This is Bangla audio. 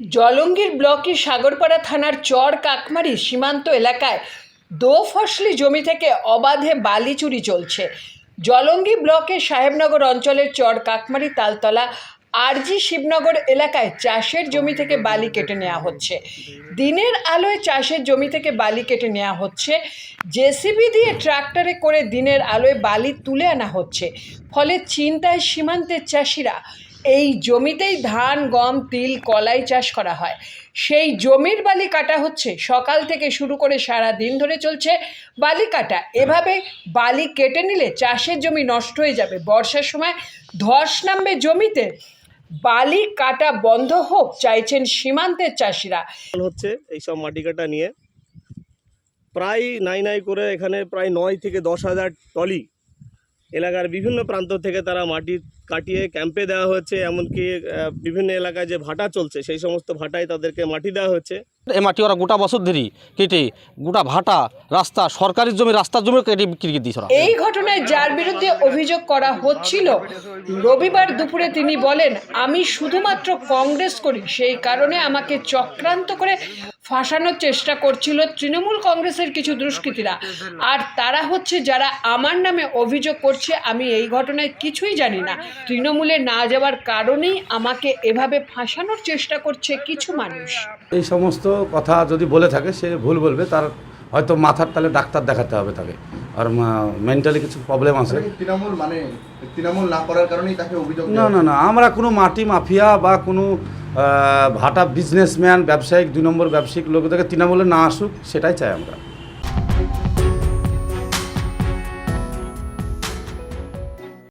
জলঙ্গির ব্লকের সাগরপাড়া থানার চর কাকমারি সীমান্ত এলাকায় দো ফসলি জমি থেকে অবাধে বালি চুরি চলছে। জলঙ্গি ব্লকের সাহেবনগর অঞ্চলের চর কাকমারি তালতলা আরজি শিবনগর এলাকায় চাষের জমি থেকে বালি কেটে নেওয়া হচ্ছে। দিনের আলোয় চাষের জমি থেকে বালি কেটে নেওয়া হচ্ছে। জেসিবি দিয়ে ট্রাক্টরে করে দিনের আলোয় বালি তুলে আনা হচ্ছে। ফলে চিন্তায় সীমান্তের চাষিরা এই জমিতেই ধান, গম, তিল, কলাই চাষ করা হয়। সেই জমির বালি কাটা হচ্ছে সকাল থেকে শুরু করে সারা দিন ধরে চলছে বালি কাটা এভাবে বালি কেটে নিলে চাষের জমি নষ্ট হয়ে যাবে। বর্ষার সময় ধস নামবে জমিতে। বালি কাটা বন্ধ হোক, চাইছেন সীমান্তের চাষিরা। হচ্ছে এইসব মাটি কাটা নিয়ে। প্রায় নাই নাই করে এখানে প্রায় নয় থেকে দশ হাজার টলি এলাকার বিভিন্ন প্রান্ত থেকে তারা মাটি কাটিয়ে ক্যাম্পে দেওয়া হচ্ছে এমনকি বিভিন্ন এলাকায় যে ভাটা চলছে, সেই সমস্ত ভাটায় তাদেরকে মাটি দেওয়া হচ্ছে এই মাটি ওরা গোটা বছর ধরেই কেটে গোটা ভাটা রাস্তা সরকারি জমি রাস্তার জমি কেটে বিক্রি করে দিয়েছে এই ঘটনায় যার বিরুদ্ধে অভিযোগ করা হচ্ছিল রবিবার দুপুরে তিনি বলেন আমি শুধুমাত্র কংগ্রেস করি সেই কারণে আমাকে চক্রান্ত করে ফাঁসানোর চেষ্টা করছিল তৃণমূল কংগ্রেসের কিছু দুষ্কৃতীরা। আর তারা হচ্ছে যারা আমার নামে অভিযোগ করছে আমি এই ঘটনায় কিছুই জানি না। তৃণমূলে না যাওয়ার কারণেই আমাকে এভাবে ফাঁসানোর চেষ্টা করছে কিছু মানুষ। এই সমস্ত কথা যদি বলে থাকে সে ভুল বলবে তার হয়তো মাথার তালে ডাক্তার দেখাতে হবে তাকে। আর মেন্টালি কিছু প্রবলেম আছে। তৃণমূল মানে তৃণমূল না করার কারণেই তাকে অভিযোগ না না না আমরা কোনো মাটি মাফিয়া বা কোনো ভাটা বিজনেসম্যান ব্যবসায়িক দুই নম্বর ব্যবসায়িক লোকদেরকে তৃণমূলে না আসুক সেটাই চাই আমরা।